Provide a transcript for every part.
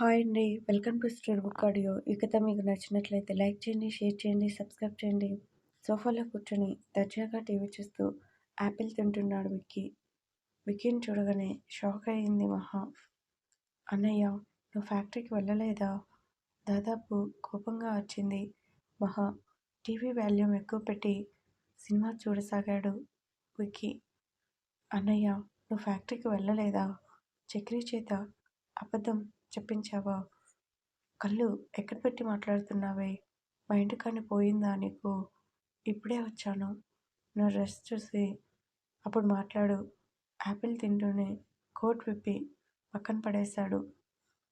Hi అండి. Welcome to store book audio. ఈ కథ మీకు నచ్చినట్లయితే లైక్ చేయండి షేర్ చేయండి సబ్స్క్రైబ్ చేయండి. సోఫాలో కూర్చొని దర్జాగా టీవీ చూస్తూ యాపిల్ తింటున్నాడు విక్కీ. విక్కీని చూడగానే షాక్ అయ్యింది మహా. అన్నయ్య నువ్వు ఫ్యాక్టరీకి వెళ్ళలేదా? దాదాపు కోపంగా వచ్చింది మహా. టీవీ వాల్యూమ్ ఎక్కువ పెట్టి సినిమా చూడసాగాడు విక్కీ. అన్నయ్య నువ్వు ఫ్యాక్టరీకి వెళ్ళలేదా? చక్రీ చేత అబద్ధం చెప్పించావా? కళ్ళు ఎక్కడ పెట్టి మాట్లాడుతున్నావే? మా ఇంటికాని పోయిందా నీకు? ఇప్పుడే వచ్చాను. నా డ్రెస్ చూసి. అప్పుడు మాట్లాడు. యాపిల్ తింటూనే కోట్ విప్పి పక్కన పడేశాడు.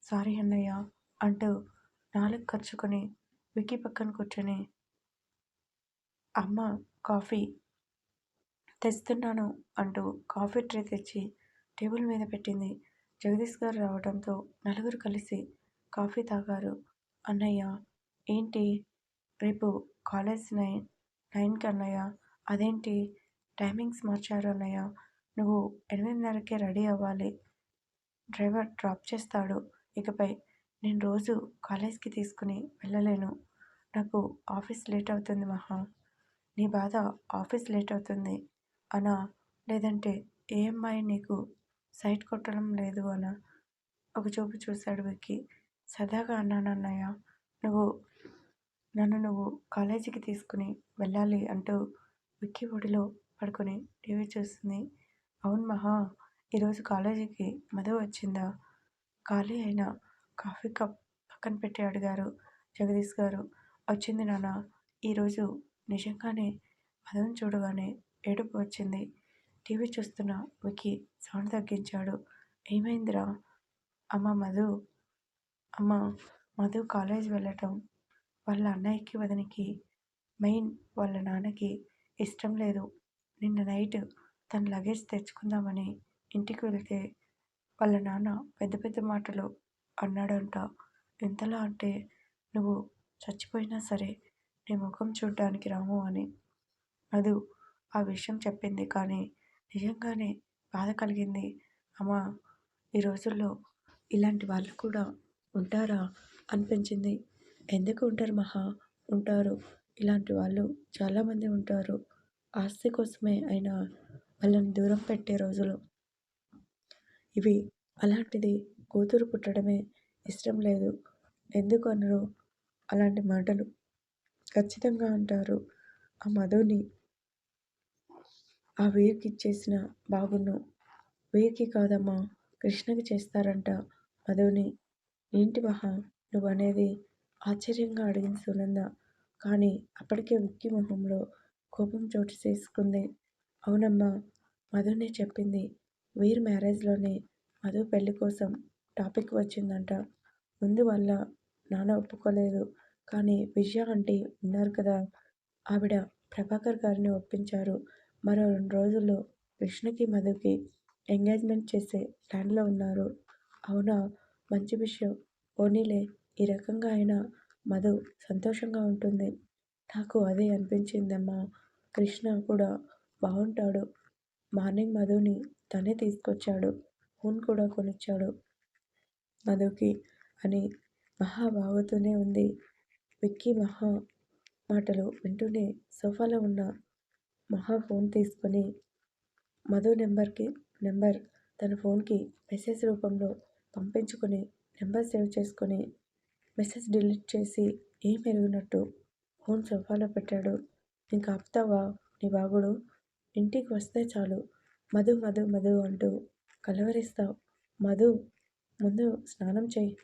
సారీ అన్నయ్య అంటూ నాలుగు ఖర్చుకొని విక్కీ పక్కన కూర్చొని. అమ్మ కాఫీ. తెస్తున్నాను అంటూ కాఫీ ట్రే తెచ్చి టేబుల్ మీద పెట్టింది. జగదీష్ గారు రావడంతో నలుగురు కలిసి కాఫీ తాగారు. అన్నయ్య ఏంటి? రేపు కాలేజ్ నైన్ నైన్కి అన్నయ్య? అదేంటి? టైమింగ్స్ మార్చారు అన్నయ్య. నువ్వు ఎనిమిదిన్నరకే రెడీ అవ్వాలి. డ్రైవర్ డ్రాప్ చేస్తాడు. ఇకపై నేను రోజు కాలేజ్కి తీసుకుని వెళ్ళలేను. నాకు ఆఫీస్ లేట్ అవుతుంది మహా. నీ బాధ ఆఫీస్ లేట్ అవుతుంది అనా? లేదంటే ఏ అమ్మాయి నీకు సైట్ కొట్టడం లేదు అలా ఒక చూపు చూశాడు విక్కీ. సరదాగా అన్నాను అన్నయ్య నువ్వు నన్ను నువ్వు కాలేజీకి తీసుకుని వెళ్ళాలి అంటూ విక్కీ ఒడిలో పడుకొని టీవీ చూస్తుంది. అవును మహా ఈరోజు కాలేజీకి మధు వచ్చిందా? ఖాళీ అయిన కాఫీ కప్ పక్కన పెట్టి అడిగారు జగదీష్ గారు. వచ్చింది నాన్న ఈరోజు నిజంగానే మధుని చూడగానే ఏడుపు వచ్చింది. టీవీ చూస్తున్న వికీ సౌండ్ తగ్గించాడు. ఏమైందిరా? అమ్మ మధు అమ్మ మధు కాలేజ్ వెళ్ళటం వాళ్ళ అన్నయ్యకి వదినికి మెయిన్ వాళ్ళ నాన్నకి ఇష్టం లేదు. నిన్న నైట్ తన లగేజ్ తెచ్చుకుందామని ఇంటికి వెళ్తే వాళ్ళ నాన్న పెద్ద పెద్ద మాటలు అన్నాడంట. ఎంతలా అంటే నువ్వు చచ్చిపోయినా సరే నీ ముఖం చూడ్డానికి రాము అని మధు ఆ విషయం చెప్పింది. కానీ నిజంగానే బాధ కలిగింది. అమ్మా ఈ రోజుల్లో ఇలాంటి వాళ్ళు కూడా ఉంటారా? అనిపించింది. ఎందుకు ఉంటారు మహా? ఉంటారు. ఇలాంటి వాళ్ళు చాలామంది ఉంటారు. ఆస్తి కోసమే అయినా వాళ్ళని దూరం పెట్టే రోజులు. ఇవి అలాంటిది కూతురు పుట్టడమే ఇష్టం లేదు. ఎందుకు అనరు? అలాంటి మాటలు ఖచ్చితంగా అంటారు. ఆ మధుని ఆ వీరికి ఇచ్చేసిన బాగున్ను వీరికి కాదమ్మా కృష్ణకి చేస్తారంట మధుని. ఏంటి మహా నువ్వనేది ఆశ్చర్యంగా అడిగింది సునంద. కానీ అప్పటికే విక్కీ మొహంలో కోపం చోటు చేసుకుంది. అవునమ్మా మధునే చెప్పింది. వీర్ మ్యారేజ్లోనే మధు పెళ్ళి కోసం టాపిక్ వచ్చిందంట. ముందు వల్ల నాన్న ఒప్పుకోలేదు. కానీ విజయ అంటే ఉన్నారు కదా ఆవిడ ప్రభాకర్ గారిని ఒప్పించారు. మరో రెండు రోజుల్లో కృష్ణకి మధుకి ఎంగేజ్మెంట్ చేసే ప్లాన్లో ఉన్నారు. అవునా? మంచి విషయం. పోనీలే ఈ రకంగా అయినా మధు సంతోషంగా ఉంటుంది. నాకు అదే అనిపించిందమ్మా. కృష్ణ కూడా బాగుంటాడు. మార్నింగ్ మధుని తనే తీసుకొచ్చాడు. ఫోన్ కూడా కొనిచ్చాడు. మధుకి అని మహా బాగుతూనే ఉంది. విక్కీ మహా మాటలు వింటూనే సోఫాలో ఉన్న మహా ఫోన్ తీసుకొని మధు నెంబర్కి నెంబర్ తన ఫోన్కి మెసేజ్ రూపంలో పంపించుకొని నెంబర్ సేవ్ చేసుకొని మెసేజ్ డిలీట్ చేసి ఏం ఎరుగునట్టు ఫోన్ సోఫాలో పెట్టాడు. ఇంకా ఆపుతావా? నీ బాగుడు ఇంటికి వస్తే చాలు. మధు మధు మధు అంటూ కలవరిస్తావు. మధు ముందు స్నానం చేయి.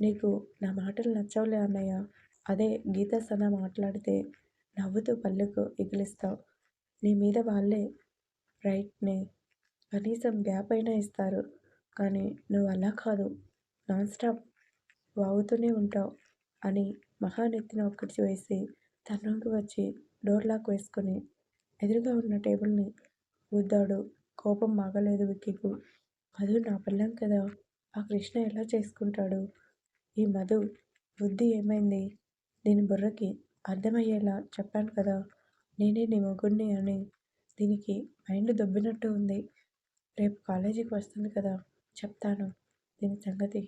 నీకు నా మాటలు నచ్చవులే అన్నయ్య. అదే గీత సన మాట్లాడితే నవ్వుతూ పల్లెకు ఎగిలిస్తావు. నీ మీద వాళ్ళే. రైట్నే కనీసం గ్యాప్ అయినా ఇస్తారు. కానీ నువ్వు అలా కాదు. Non stop. వాగుతూనే ఉంటావు అని మహానెత్తిన ఒక్కటి వేసి తన వచ్చి డోర్ లాక్ వేసుకొని ఎదురుగా ఉన్న టేబుల్ని ఊద్దాడు. కోపం ఆగలేదు విక్కీకు. మధు నా పిల్లం కదా. ఆ కృష్ణ ఎలా చేసుకుంటాడు? ఈ మధు బుద్ధి ఏమైంది? దీని బుర్రకి అర్థమయ్యేలా చెప్పాను కదా. నేనే నీ మొగుడిని అని దీనికి మైండ్ దొబ్బినట్టు ఉంది. రేపు కాలేజీకి వస్తుంది కదా చెప్తాను. దీని సంగతి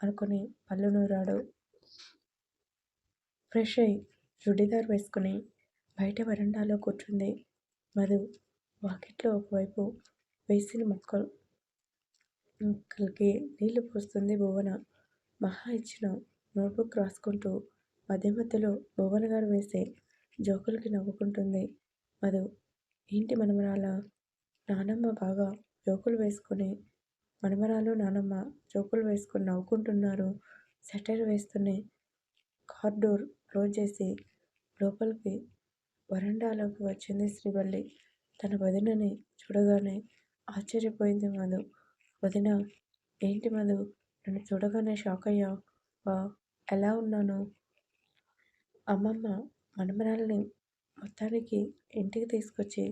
అనుకుని పళ్ళు నూరాడు. ఫ్రెష్ అయి చుడీదార్ వేసుకుని బయట వరండాలో కూర్చుంది మధు. వాకిట్లో ఒకవైపు వేసిన మొక్కలు మొక్కలకి నీళ్ళు పోస్తుంది భువన. మహా ఇచ్చిన నోట్బుక్ రాసుకుంటూ మధ్య మధ్యలో భువన గారు వేసే జోకులకి నవ్వుకుంటుంది. మధు ఏంటి మనమరాల నానమ్మ బాగా జోకులు వేసుకుని మనమరాలు నానమ్మ జోకులు వేసుకుని నవ్వుకుంటున్నారు. సెటర్ వేస్తూనే కార్ డోర్ క్లోజ్ చేసి లోపలికి వరండాలోకి వచ్చింది శ్రీవల్లి. తన వదినని చూడగానే ఆశ్చర్యపోయింది మధు. వదిన ఏంటి మధు? నన్ను చూడగానే షాక్ అయ్యా వా ఎలా ఉన్నాను? అమ్మమ్మ మనమరాలని మొత్తానికి ఇంటికి తీసుకొచ్చి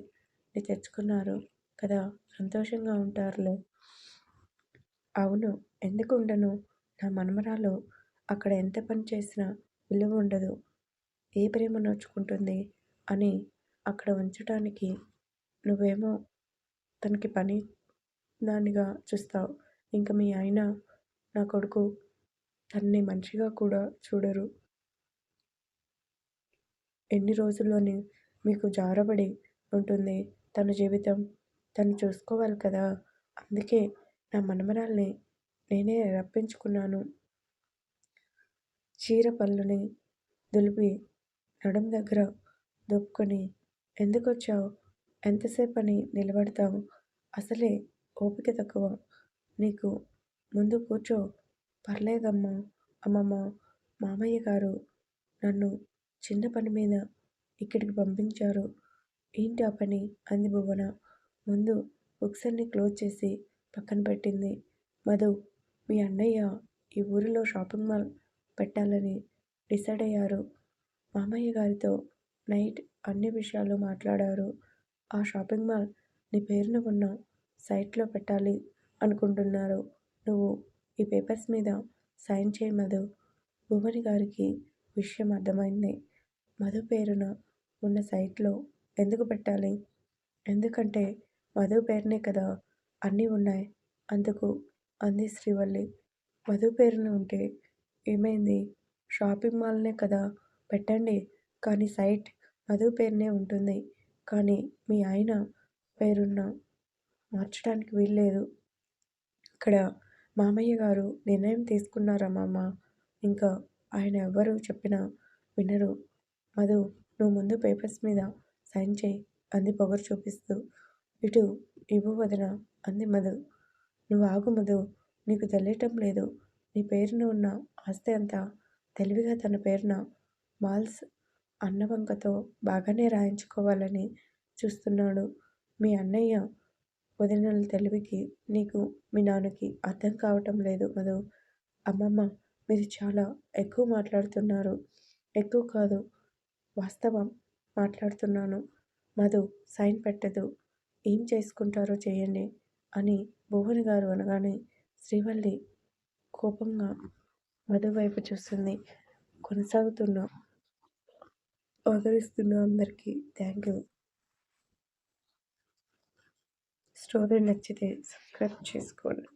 తెచ్చుకున్నారు కదా సంతోషంగా ఉంటారులే. అవును ఎందుకు ఉండను? నా మనమరాలు అక్కడ ఎంత పని చేసినా విలువ ఉండదు. ఏ ప్రేమ నోచుకుంటుంది అని అక్కడ ఉంచడానికి నువ్వేమో తనకి పని దానిగా చూస్తావు. ఇంకా మీ ఆయన నా కొడుకు తన్ని మంచిగా కూడా చూడరు. ఎన్ని రోజుల్లోని మీకు జారబడి ఉంటుంది. తన జీవితం తను చూసుకోవాలి కదా. అందుకే నా మనమరాల్ని నేనే రప్పించుకున్నాను. చీర పళ్ళుని దులిపి నడుం దగ్గర దొప్పుకొని ఎందుకొచ్చావు? ఎంతసేపు అని నిలబడతావు? అసలే ఓపిక తక్కువ. నీకు ముందు కూర్చో. పర్లేదమ్మా అమ్మమ్మ మామయ్య గారు నన్ను చిన్న పని మీద ఇక్కడికి పంపించారు. ఏంటి ఆ పని? అంది భువన. ముందు బుక్స్ అన్ని క్లోజ్ చేసి పక్కన పెట్టింది. మధు మీ అన్నయ్య ఈ ఊరిలో షాపింగ్ మాల్ పెట్టాలని డిసైడ్ అయ్యారు. మామయ్య గారితో నైట్ అన్ని విషయాలు మాట్లాడారు. ఆ షాపింగ్ మాల్ నీ పేరున ఉన్న సైట్లో పెట్టాలి అనుకుంటున్నారు. నువ్వు ఈ పేపర్స్ మీద సైన్ చేయి మధు. భువని గారికి విషయం అర్థమైంది. మధు పేరున ఉన్న సైట్లో ఎందుకు పెట్టాలి? ఎందుకంటే మధు పేరునే కదా అన్నీ ఉన్నాయి అందుకు అంది శ్రీవల్లి. మధు పేరున ఉంటే ఏమైంది? షాపింగ్ మాల్నే కదా పెట్టండి కానీ సైట్ మధు పేరునే ఉంటుంది. కానీ మీ ఆయన పేరున్న మార్చడానికి వీల్లేదు. ఇక్కడ మామయ్య గారు నిర్ణయం తీసుకున్నారా మామ? ఇంకా ఆయన ఎవ్వరు చెప్పినా వినరు. మధు నువ్వు ముందు పేపర్స్ మీద సైన్ చేయి అంది పొగరు చూపిస్తూ. ఇటు ఇవ్వు వదిన అంది మధు. నువ్వు ఆగు మధు నీకు తెలియటం లేదు. నీ పేరున ఉన్న ఆస్తి అంతా తెలివిగా తన పేరున మాల్స్ అన్నవంకతో బాగానే రాయించుకోవాలని చూస్తున్నాడు. మీ అన్నయ్య వదినల తెలివికి నీకు మీ నాన్నకి అర్థం కావటం లేదు మధు. అమ్మమ్మ మీరు చాలా ఎక్కువ మాట్లాడుతున్నారు. ఎక్కువ కాదు వాస్తవం. మాట్లాడుతున్నాను. మధు సైన్ పెట్టదు. ఏం చేసుకుంటారో చేయండి అని భువన్ గారు అనగానే శ్రీవల్లి కోపంగా మధు వైపు చూస్తుంది. కొనసాగుతున్న ఆదరిస్తున్న అందరికీ థ్యాంక్ యూ స్టోరీ నచ్చితే సబ్స్క్రైబ్ చేసుకోండి.